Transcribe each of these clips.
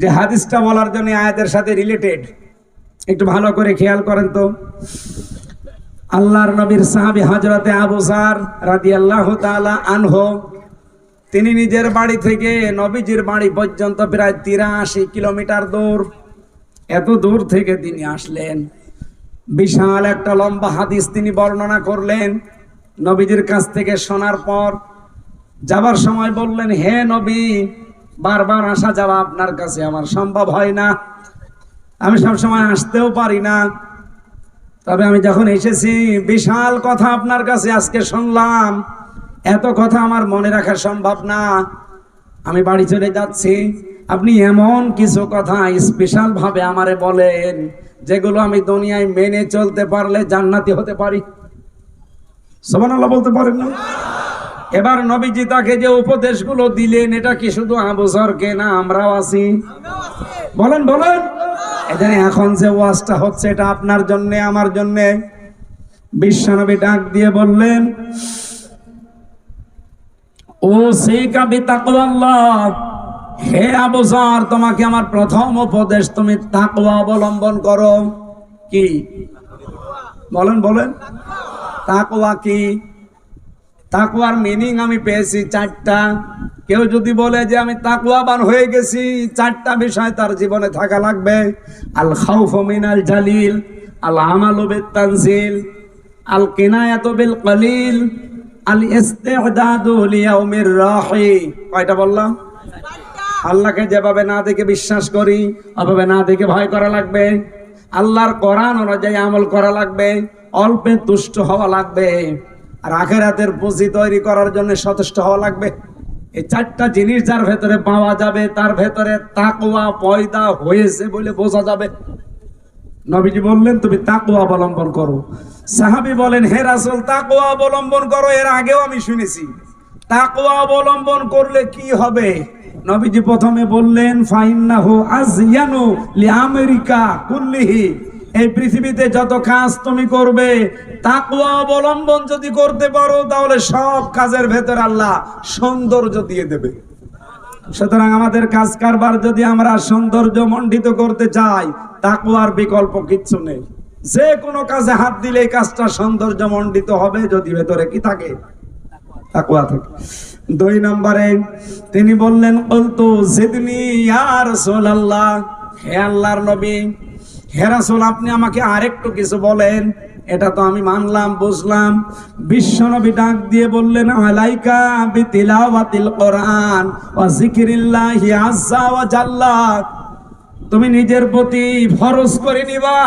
যে হাদিসটা বলার জন্য আয়াতের সাথে রিলেটেড একটু ভালো করে খেয়াল করেন তো। আল্লাহর নবীর সাহাবী হজরতে আবু সার রাদিয়াল্লাহু তাআলা আনহু, তিনি নিজের বাড়ি থেকে নবীজির বাড়ি পর্যন্ত প্রায় তিরাশি কিলোমিটার দূর। এত দূর থেকে তিনি আসলেন। বিশাল একটা লম্বা হাদিস তিনি বর্ণনা করলেন নবীজির কাছ থেকে শোনার পর। যাবার সময় বললেন, হে নবী বারবার আসা যাওয়া আপনার কাছে আমার সম্ভব হয় না। আমি সব সময় আসতেও পারি না। তবে আমি যখন এসেছি, বিশাল কথা আপনার কাছে আজকে শুনলাম। এত কথা আমার মনে রাখা সম্ভব না। আমি বাড়ি চলে যাচ্ছি। আপনি এমন কিছু কথা স্পেশাল ভাবে আমারে বলেন, যেগুলো আমি দুনিয়ায় মেনে চলতে পারলে জান্নাতি হতে পারি। সোমান বলতে পারেন না? এবার নবীজি তাকে যে উপদেশগুলো দিলেন, এটা কি শুধু আবুসরকে না আমরাও আছি? বলেন বলেন। এখানে এখন যে ওয়াজটা হচ্ছে, এটা আপনার জন্য, আমার জন্য? বিশ্বনবী ডাক দিয়ে বললেন ও সেই কাবি তাকওয়াল্লাহ হে আবুসর তোমাকে আমার প্রথম উপদেশ, তুমি তাকওয়া অবলম্বন করো। কি? বলেন বলেন। তাকওয়া কি? তাকুয়ার মিনিং আমি পেয়েছি চারটা। কেউ যদি বলে যে আমি তাকুয়াবান হয়ে গেছি, চারটা বিষয় তার জীবনে থাকা লাগবে। আল খাউফ মিনাল জালিল, আল আমালু বিত তানজিল, আল কিনায়াতু বিল কলিল, আল ইস্তিহদাদু লিয়াউমির রাহি। কয়টা বললাম? আল্লাহকে যেভাবে না দেখে বিশ্বাস করি, ওভাবে না দেখে ভয় করা লাগবে। আল্লাহর কোরআন অনুযায়ী আমল করা লাগবে, অল্পে তুষ্ট হওয়া লাগবে। আর আখেরাতের পুঁজি তৈরি করার জন্য সচেষ্ট হওয়া লাগবে। এই চারটা জিনিস যার ভেতরে পাওয়া যাবে, তার ভেতরে তাকুয়া পয়দা হয়েছে বলে বোঝা যাবে। নবীজি বললেন, তুমি তাকুয়া অবলম্বন করো। সাহাবী বলেন, হে রাসূল তাকুয়া অবলম্বন করো, এর আগেও আমি শুনেছি। তাকুয়া অবলম্বন করলে কি হবে? নবীজি প্রথমে বললেন, ফাইন্নাহু আজিয়ানু লি আমেরিকা কুল্লিহি। এই পৃথিবীতে যত কাজ তুমি করবে তাকুয়া অবলম্বন যদি করতে পারো, তাহলে সব কাজের ভেতর আল্লাহ সৌন্দর্য দিয়ে দেবে। সুতরাং আমাদের কাজ কারবার যদি আমরা সৌন্দর্য মণ্ডিত করতে চাই তাকুয়ার বিকল্প কিচ্ছু নেই। যে কোনো কাজে হাত দিলে কাজটা সৌন্দর্য মণ্ডিত হবে, যদি ভেতরে কি থাকে? তাকুয়া থাকে। দুই নম্বরে তিনি বললেন বলতো জিদনি ইয়া রাসূলুল্লাহ। হে আল্লাহর নবী, হে রাসূল, আপনি আমাকে আরেকটু কিছু বলেন। এটা তো আমি মানলাম, বুঝলাম। বিশ্বনবী ডাক দিয়ে বললেন, আলাইকা বিতিলাওয়াতিল কোরআন ওয়া যিকরিল্লাহি আযজা ওয়া জাল্লা। তুমি নিজের প্রতি ফরজ করে নিবা।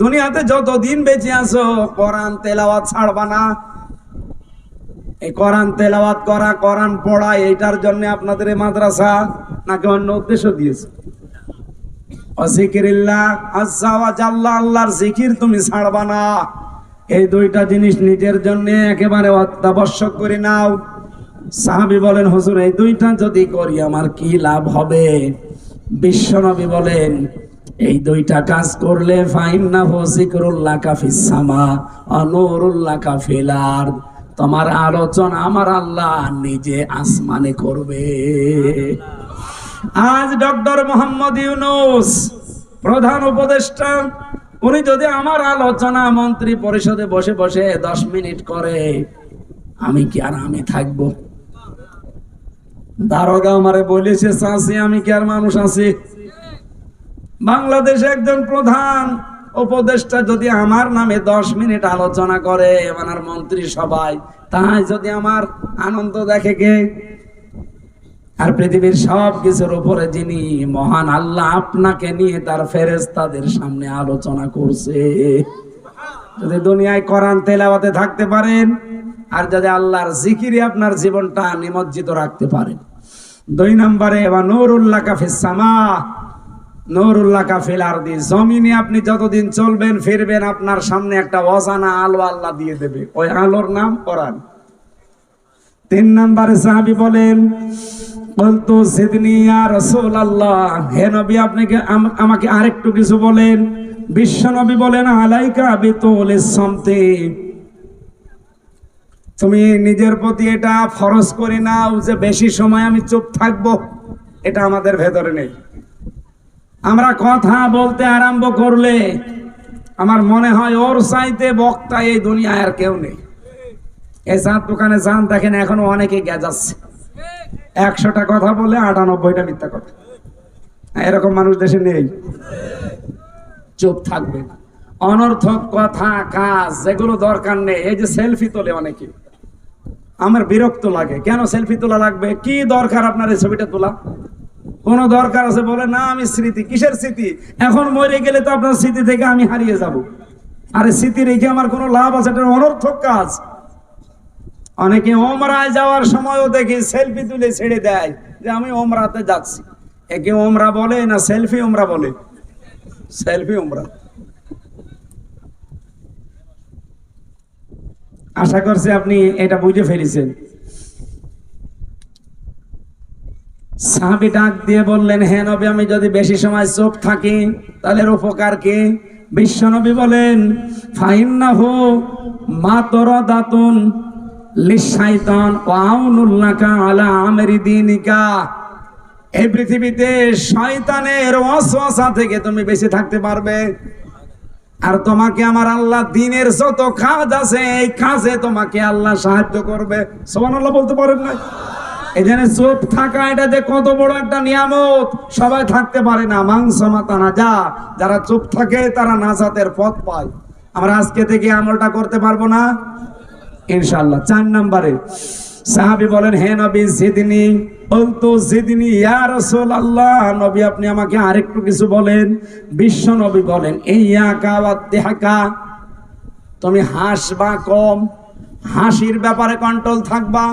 দুনিয়াতে যত দিন বেঁচে আছো, কোরআন তেলাওয়াত ছাড়বা না। এই কোরআন তেলাওয়াত করা, কোরআন পড়া, এইটার জন্য আপনাদের মাদ্রাসা নাকি অন্য উদ্দেশ্য দিয়েছে অজিকিরিল্লাহ আজ্জা ওয়া জাল্লা আল্লাহর জিকির তুমি ছাড়বা না। এই দুইটা জিনিস নিজের একেবারে অত্যাবশ্যক নাও। সাহাবী বলেন এই দুইটা যদি করি আমার কি লাভ হবে? বিশ্বনবী বলেন, এই দুইটা কাজ করলে কাফিল আরদ। তোমার আলোচনা আমার আল্লাহ নিজে আসমানে করবে। আজ ডক্টর মোহাম্মদ ইউনুস প্রধান উপদেষ্টা, উনি যদি আমার আলোচনা মন্ত্রী পরিষদে বসে বসে দশ মিনিট করে, আমি কি আর আমি থাকব? দারোগা আমারে বলেছে চাষি আমি কি আর মানুষ আছি? বাংলাদেশে একজন প্রধান উপদেষ্টা যদি আমার নামে দশ মিনিট আলোচনা করে আমার মন্ত্রী সবাই, তাই যদি আমার আনন্দ দেখে কে? আর পৃথিবীর সব কিছুর উপরে যিনি মহান আল্লাহ আপনাকে নিয়ে তার ফেরেস্তাদের সামনে আলোচনা করছে। যদি দুনিয়ায় কোরআন তেলাওয়াতে থাকতে পারেন, আর যদি আল্লাহর জিকিরে আপনার জীবনটা নিমজ্জিত রাখতে পারেন। দুই নম্বরে বা নুরুল্লাহ কাফিস সামা নুরুল্লাহ কাফিল আরদি, জমিনে আপনি যতদিন চলবেন, ফিরবেন, আপনার সামনে একটা অজানা আলো আল্লাহ দিয়ে দেবে। ওই আলোর নাম কোরআন। তিন নম্বরে সাহাবি বলেন বলতো সিদনি ইয়া রাসূলুল্লাহ, হে নবী আপনি আমাকে আরেকটু কিছু বলেন। বিশ্ব নবী বলেন, আলাইকা বিতুল সমতে। তুমি নিজের প্রতি এটা ফরজ করে নাও যে বেশি সময় আমি চুপ থাকব, এটা আমাদের ভেতরে নেই। আমরা কথা বলতে আরম্ভ করলে আমার মনে হয়, ওর চাইতে বক্তা এই দুনিয়ায় আর কেউ নেই। এই চাঁদ দোকানে যান, দেখেন এখনও অনেকে গেজাচ্ছে একশোটা কথা বলে আটানব্বইটা মিথ্যা কথা। এরকম মানুষ দেশে নেই। চুপ থাকবে অনর্থক কথা, কাজ, যেগুলো দরকার নেই। এই যে সেলফি তোলে অনেকে। আমার বিরক্ত লাগে। কেন সেলফি তোলা লাগবে? কি দরকার আপনার এই ছবিটা তোলা? কোনো দরকার আছে? বলে, না, আমি স্মৃতি। কিসের স্মৃতি? এখন মরে গেলে তো আপনার স্মৃতি থেকে আমি হারিয়ে যাব। আরে স্মৃতি রেখে আমার কোনো লাভ আছে? এটা অনর্থক কাজ। অনেকে ওমরায় যাওয়ার সময়ও দেখি সেলফি তুলে ছেড়ে দেয় যে আমি ওমরাতে যাচ্ছি। একে ওমরা বলে না সেলফি ওমরা বলে? সেলফি ওমরা। আশা করছি আপনি এটা বুঝে ফেলেছেন। সাহাবি ডাক দিয়ে বললেন হ্যাঁ নবী, আমি যদি বেশি সময় চোখ থাকি, তাহলে উপকার কি? বিশ্ব নবী বলেন, ফাইন্নাহু মাতরাদাতুন লিশাইতান ওয়া আউনুল্লাকা আলা আমরি এই পৃথিবীতে থেকে তুমি থাকতে পারবে। আর তোমাকে আমার আল্লাহ দিনের আছে, এই তোমাকে আল্লাহ সাহায্য করবে। বলতে পারেন না এখানে চুপ থাকা, এটা যে কত বড় একটা নিয়ামত। সবাই থাকতে পারে না। মাংস মাতানা যা, যারা চুপ থাকে তারা নাজাতের পথ পায়। আমরা আজকে থেকে আমলটা করতে পারব না? ইনশাল্লাহ চার নম্বরে সাহাবি বলেন, হে নবী, জিদিনী, বলতো, জিদিনী, ইয়া আল্লাহ নবী আপনি আমাকে আরেকটু কিছু বলেন। বিশ্ব নবী বলেন, এই আকাওয়াত দেহাকা তুমি হাসবা কম, হাসির ব্যাপারে কন্ট্রোল থাকবা।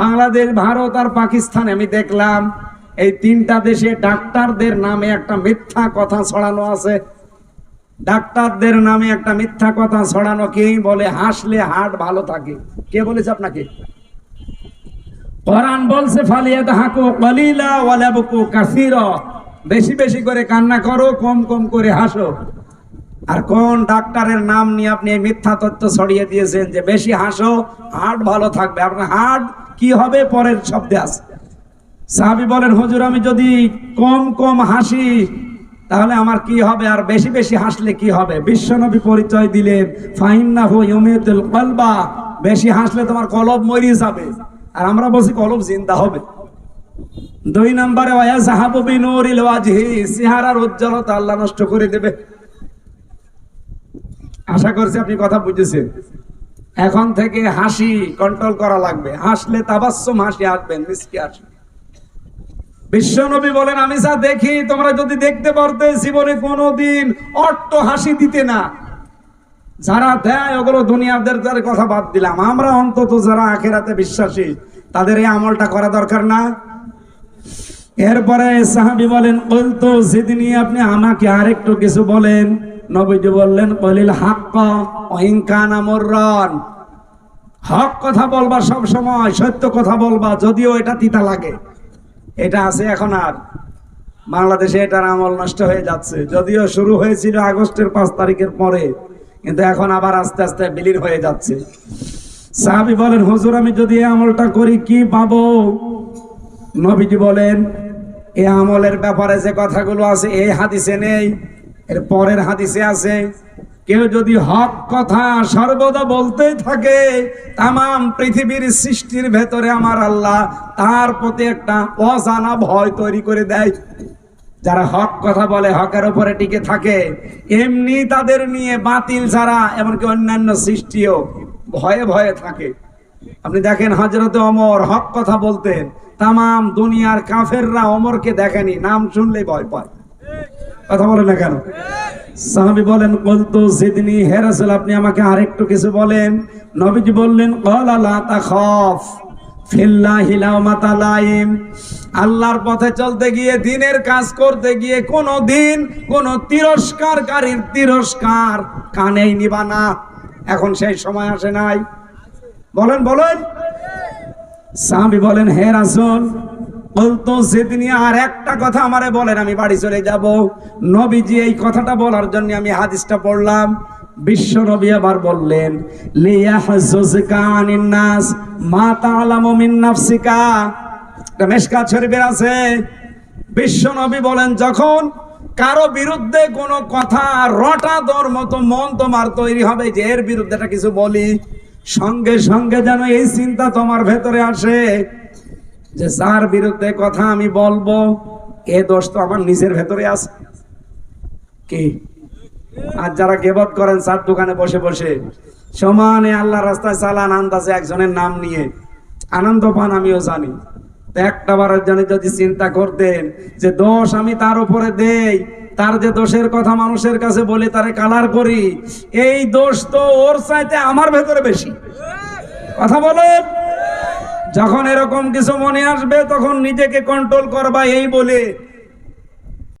বাংলাদেশ, ভারত আর পাকিস্তান আমি দেখলাম, এই তিনটা দেশে ডাক্তারদের নামে একটা মিথ্যা কথা ছড়ানো আছে। ডাক্তারদের নামে একটা মিথ্যা কথা ছড়ানো কি বলে, হাসলে হার্ট ভালো থাকে। কে বলেছে আপনাকে? কোরআন বলছে ফালিয়াত হাকু কলিলা ওয়ালাবকু কাসীরা। বেশি বেশি করে কান্না করো, কম কম করে হাসো। আর কোন ডাক্তারের নাম নিয়ে আপনি এই মিথ্যা তথ্য ছড়িয়ে দিয়েছেন যে বেশি হাসো হার্ট ভালো থাকবে। আপনার হার্ট কি হবে? পরের শব্দে আছে। সাহাবি বলেন, হুজুর, আমি যদি কম কম হাসি তাহলে আমার কি হবে? আর বেশি বেশি হাসলে কি হবে? বিশ্বনবী পরিচয় দিলেন ফাইন্না হু ইউমিতুল কলবা। বেশি হাসলে তোমার কলব মরিয়ে যাবে। আর আমরা বলছি কলব জিন্দা হবে। দুই নম্বরে, ওয়া সাহাবু বিনুরিল ওয়াজহি চেহারার উজ্জ্বলতা আল্লাহ নষ্ট করে দেবে। আশা করছি আপনি কথা বুঝেছেন। এখন থেকে হাসি কন্ট্রোল করা লাগবে। হাসলে তাবাসসুম, হাসি আসবেন মিসকি আসবে। বিশ্বনবী বলেন, আমি যা দেখি, তোমরা যদি দেখতে পারতে, জীবনে কোনোদিন অট্ট হাসি দিতে না। যারা দেয়, ওগুলো দুনিয়াদের কথা বাদ দিলাম। আমরা অন্তত যারা আখেরাতে বিশ্বাসী, তাদের এই আমলটা করা দরকার না। এরপরে সাহাবি বলেন বলতো যেদিনই আপনি আমাকে আরেকটু কিছু বলেন। নবীজি বললেন কলিল হাক্কা অহিংকান আমরন হক কথা বলবা সব সময়, সত্য কথা বলবা, যদিও এটা তিতা লাগে। এটা আছে এখন আর। বাংলাদেশে এটার আমল নষ্ট হয়ে যাচ্ছে। যদিও শুরু হয়েছিল আগস্টের পাঁচ তারিখের পরে, কিন্তু এখন আবার আস্তে আস্তে বিলীন হয়ে যাচ্ছে। সাহাবি বলেন, হুজুর, আমি যদি এই আমলটা করি, কি পাবো? নবীজি বলেন, এই আমলের ব্যাপারে যে কথাগুলো আছে, এই হাদিসে নেই, এর পরের হাদিসে আছে। কেউ যদি হক কথা সর্বদা বলতেই থাকে তাম পৃথিবীর সৃষ্টির ভেতরে আমার আল্লাহ তার প্রতি একটা অজানা ভয় তৈরি করে দেয়। যারা হক কথা বলে, হকের ওপরে টিকে থাকে, এমনি তাদের নিয়ে বাতিল যারা, এমনকি অন্যান্য সৃষ্টিও ভয়ে ভয়ে থাকে। আপনি দেখেন হজরত অমর হক কথা বলতেন তাম দুনিয়ার কাফেররা অমরকে দেখেনি, নাম শুনলেই ভয় পায়। কথা বলে না কেন? সাহাবি বলেন বলতো সেদিনই হেরাসেল আপনি আমাকে আরেকটু কিছু বলেন। নবীজি বললেন আল্লাহর পথে চলতে গিয়ে, দিনের কাজ করতে গিয়ে কোনো দিন কোনো তিরস্কারকারীর তিরস্কার কানেই নিবা না। এখন সেই সময় আসে নাই। বলেন বলেন। সাহাবি বলেন, হে রাসূল বলতো সেদিনই আর একটা কথা আমারে বলেন, আমি বাড়ি চলে যাব। নবীজি এই কথাটা বলার জন্য আমি হাদিসটা পড়লাম। বিশ্ব নবী আবার বললেন নাস মা মেশকাত শরীফের আছে। বিশ্ব নবী বলেন, যখন কারও বিরুদ্ধে কোনো কথা রটা দর মতো মন তোমার তৈরি হবে, যে এর বিরুদ্ধে কিছু বলি, সঙ্গে সঙ্গে যেন এই চিন্তা তোমার ভেতরে আসে। যে যার বিরুদ্ধে কথা আমি বলব, এ দোষ তো আমার নিজের ভেতরে আছে। কি? আর যারা গেবত করেন চার দোকানে বসে বসে। সমানে আল্লাহ রাস্তায় চালান, আন্দাজে একজনের নাম নিয়ে। আনন্দ পান, আমিও জানি। একটা বারের জন্য যদি চিন্তা করতেন যে দোষ আমি তার উপরে দেই, তার যে দোষের কথা মানুষের কাছে বলে, তারে কালার করি, এই দোষ তো ওর চাইতে আমার ভেতরে বেশি। কথা বলেন। যখন এরকম কিছু মনে আসবে তখন নিজেকে কন্ট্রোল করবা এই বলে।